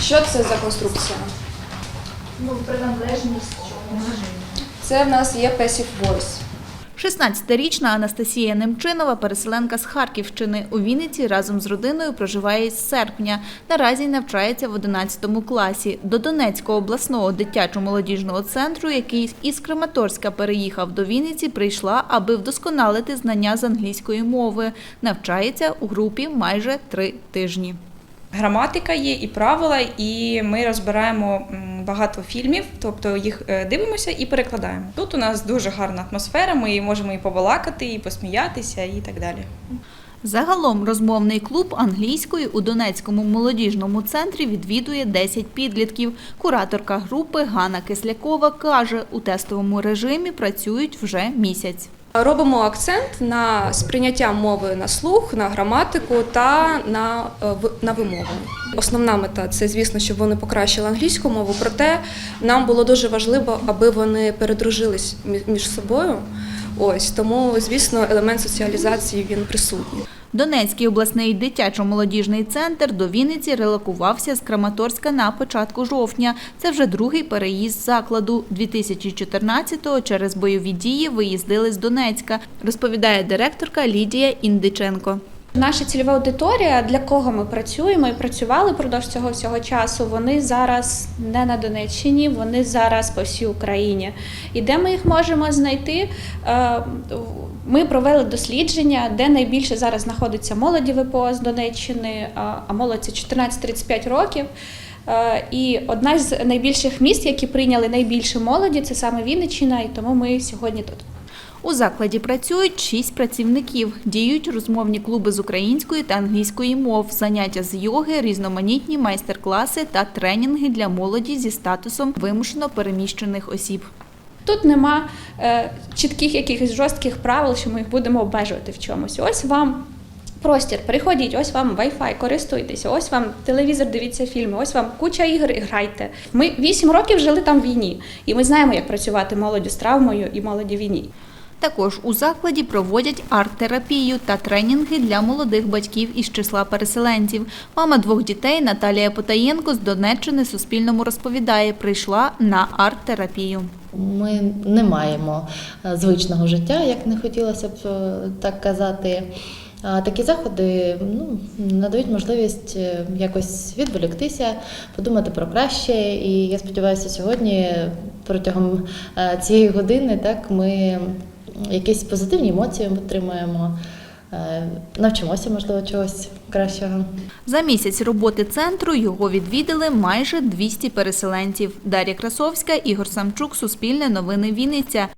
Що це за конструкція? Ну, приналежність? Це в нас є Passive Voice. 16-річна Анастасія Немчинова, переселенка з Харківщини. У Вінниці разом з родиною проживає із серпня. Наразі навчається в 11 класі. До Донецького обласного дитячо-молодіжного центру, який із Краматорська переїхав до Вінниці, прийшла, аби вдосконалити знання з англійської мови. Навчається у групі майже три тижні. Граматика є і правила, і ми розбираємо багато фільмів, тобто їх е, дивимося і перекладаємо. Тут у нас дуже гарна атмосфера, ми можемо і побалакати, і посміятися, і так далі. Загалом розмовний клуб англійської у Донецькому молодіжному центрі відвідує 10 підлітків. Кураторка групи Ганна Кислякова каже, у тестовому режимі працюють вже місяць. Робимо акцент на сприйняття мови на слух, на граматику та на, е, на вимову. Основна мета це, звісно, щоб вони покращили англійську мову, проте нам було дуже важливо, аби вони передружились мі- між собою. Ось тому, звісно, елемент соціалізації він присутній. Донецький обласний дитячо-молодіжний центр до Вінниці релокувався з Краматорська на початку жовтня. Це вже другий переїзд закладу. 2014-го через бойові дії виїздили з Донецька, розповідає директорка Лідія Індиченко. Наша цільова аудиторія, для кого ми працюємо і працювали впродовж цього всього часу, вони зараз не на Донеччині, вони зараз по всій Україні. І де ми їх можемо знайти? Е, Ми провели дослідження, де найбільше зараз знаходиться молоді ВПО з Донеччини, а а молодь це 14-35 років. Е, І одна з найбільших міст, які прийняли найбільше молоді, це саме Вінниччина, і тому ми сьогодні тут. У закладі працюють шість працівників. Діють розмовні клуби з української та англійської мов, заняття з йоги, різноманітні майстер-класи та тренінги для молоді зі статусом вимушено переміщених осіб. Тут нема е, чітких якихось жорстких правил, що ми їх будемо обмежувати в чомусь. Ось вам простір, приходіть, ось вам Wi-Fi, користуйтеся, ось вам телевізор, дивіться фільми, ось вам куча ігор, грайте. Ми вісім років жили там в війні, і ми знаємо, як працювати молоддю з травмою і молоді в війні. Також у закладі проводять арт-терапію та тренінги для молодих батьків із числа переселенців. Мама двох дітей Наталія Потаєнко з Донеччини Суспільному розповідає, прийшла на арт-терапію. Ми не маємо е, звичного життя, як не хотілося б е, так казати. Такі заходи ну, надають можливість е, якось відволіктися, подумати про краще. І я сподіваюся, сьогодні протягом цієї години так ми якісь позитивні емоції ми отримуємо. навчимося, можливо, чогось кращого. За місяць роботи центру його відвідали майже 200 переселенців. Дар'я Красовська, Ігор Самчук, Суспільне новини Вінниця.